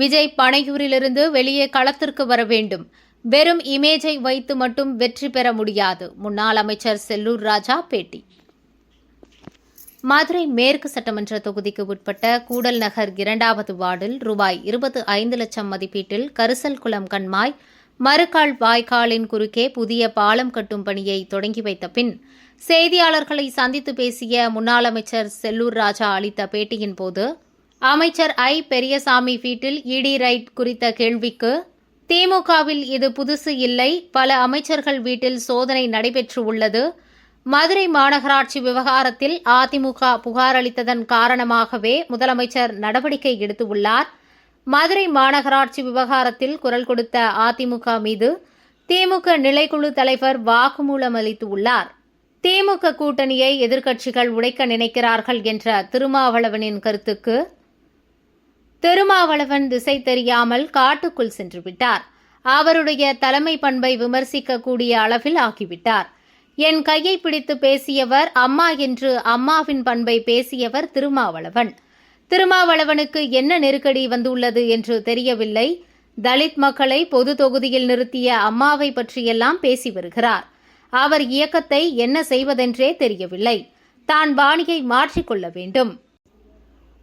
விஜய் பனையூரிலிருந்து வெளியே களத்திற்கு வர வேண்டும். வெறும் இமேஜை வைத்து மட்டும் வெற்றி பெற முடியாது. முன்னாள் அமைச்சர் செல்லூர் ராஜா பேட்டி. மதுரை மேற்கு சட்டமன்ற தொகுதிக்கு உட்பட்ட கூடல் நகர் இரண்டாவது வார்டில் ரூபாய் இருபது ஐந்து லட்சம் மதிப்பீட்டில் கரிசல் குளம் கண்மாய் மறுகால் வாய்க்காலின் குறுக்கே புதிய பாலம் கட்டும் பணியை தொடங்கி வைத்த பின் செய்தியாளர்களை சந்தித்து பேசிய முன்னாள் அமைச்சர் செல்லூர் ராஜா அளித்த பேட்டியின் போது அமைச்சர் ஐ. பெரியசாமி வீட்டில் இடி ரைட் குறித்த கேள்விக்கு திமுகவில் இது புதுசு இல்லை. பல அமைச்சர்கள் வீட்டில் சோதனை நடைபெற்று உள்ளது. மதுரை மாநகராட்சி விவகாரத்தில் அதிமுக புகார் அளித்ததன் காரணமாகவே முதலமைச்சர் நடவடிக்கை எடுத்துள்ளார் மதுரை மாநகராட்சி விவகாரத்தில் குரல் கொடுத்த அதிமுக மீது திமுக நிலைக்குழு தலைவர் வாக்குமூலம் அளித்துள்ளார் திமுக கூட்டணியை எதிர்க்கட்சிகள் உடைக்க நினைக்கிறார்கள் என்ற திருமாவளவனின் கருத்துக்கு திருமாவளவன் திசை தெரியாமல் காட்டுக்குள் சென்று விட்டார் அவருடைய தலைமை பண்பை விமர்சிக்கக்கூடிய அளவில் ஆகிவிட்டார் என் கையை பிடித்து பேசியவர் அம்மா என்று அம்மாவின் பண்பை பேசியவர் திருமாவளவன். திருமாவளவனுக்கு என்ன நெருக்கடி வந்துள்ளது என்று தெரியவில்லை. தலித் மக்களை பொது தொகுதியில் நிறுத்திய அம்மாவை பற்றியெல்லாம் பேசி வருகிறார். அவர் இயக்கத்தை என்ன செய்வதென்றே தெரியவில்லை. தான் பாணியை மாற்றிக்கொள்ள வேண்டும்.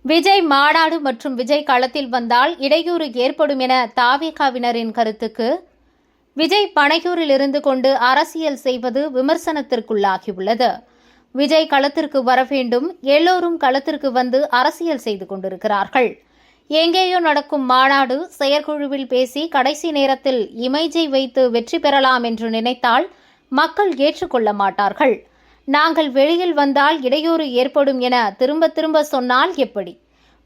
விஜய் மாநாடு மற்றும் விஜய் களத்தில் வந்தால் இடையூறு ஏற்படும் என தாவேகாவினரின் கருத்துக்கு விஜய் பனையூரில் இருந்து கொண்டு அரசியல் செய்வது விமர்சனத்திற்குள்ளாகியுள்ளது. விஜய் களத்திற்கு வர வேண்டும் எல்லோரும் களத்திற்கு வந்து அரசியல் செய்து கொண்டிருக்கிறார்கள். எங்கேயோ நடக்கும் மாநாடு செயற்குழுவில் பேசி கடைசி நேரத்தில் இமேஜை வைத்து வெற்றி பெறலாம் என்று நினைத்தால் மக்கள் ஏற்றுக்கொள்ள மாட்டார்கள். நாங்கள் வெளியில் வந்தால் இடையூறு ஏற்படும் என திரும்ப திரும்ப சொன்னால் எப்படி?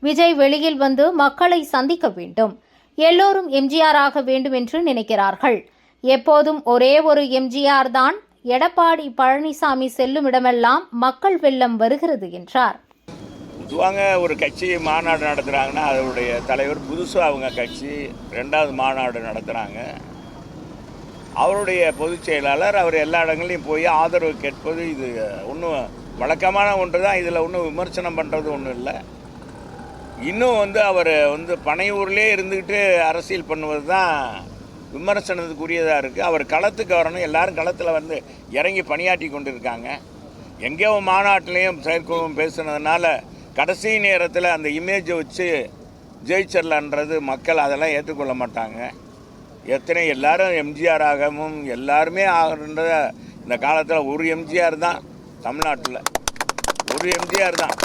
விஜய் வெளியில் வந்து மக்களை சந்திக்க வேண்டும். எல்லோரும் எம்ஜிஆர் ஆக வேண்டும் என்று நினைக்கிறார்கள். எப்போதும் ஒரே ஒரு எம்ஜிஆர் தான். எடப்பாடி பழனிசாமி செல்லும் இடமெல்லாம் மக்கள் வெள்ளம் வருகிறது என்றார். பொதுவாங்க ஒரு கட்சி மாநாடு நடத்துகிறாங்கன்னா அதனுடைய தலைவர் புதுசாக அவங்க கட்சி ரெண்டாவது மாநாடு நடத்துகிறாங்க அவருடைய பொதுச் செயலாளர் அவர் எல்லா இடங்களையும் போய் ஆதரவு கேட்பது இது ஒன்றும் வழக்கமான ஒன்று தான் இதில் ஒன்றும் விமர்சனம் பண்ணுறது ஒன்றும் இல்லை. இன்னும் வந்து அவர் வந்து பனையூர்லேயே இருந்துக்கிட்டு அரசியல் பண்ணுவது தான் விமர்சனத்துக்குரியதாக இருக்குது அவர் களத்துக்கு வரணும். எல்லாரும் களத்தில் வந்து இறங்கி பணியாற்றி கொண்டு இருக்காங்க எங்கேயோ மாநாட்டிலையும் செயற்குழுவும் பேசுனதுனால கடைசி நேரத்தில் அந்த இமேஜை வச்சு ஜெயிச்சிடலான்றது மக்கள் அதெல்லாம் ஏற்றுக்கொள்ள மாட்டாங்க. எத்தனை எல்லாரும் எம்ஜிஆர் ஆகவும் எல்லாருமே ஆகணுன்ற இந்த காலத்தில் ஒரு எம்ஜிஆர் தான் தமிழ்நாட்டில். ஒரு எம்ஜிஆர் தான்.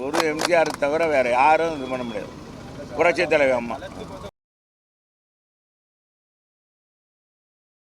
ஒரு எம்ஜிஆர் தவிர வேறு யாரும் இது பண்ண முடியாது. புரட்சித் தலைவர் அம்மா.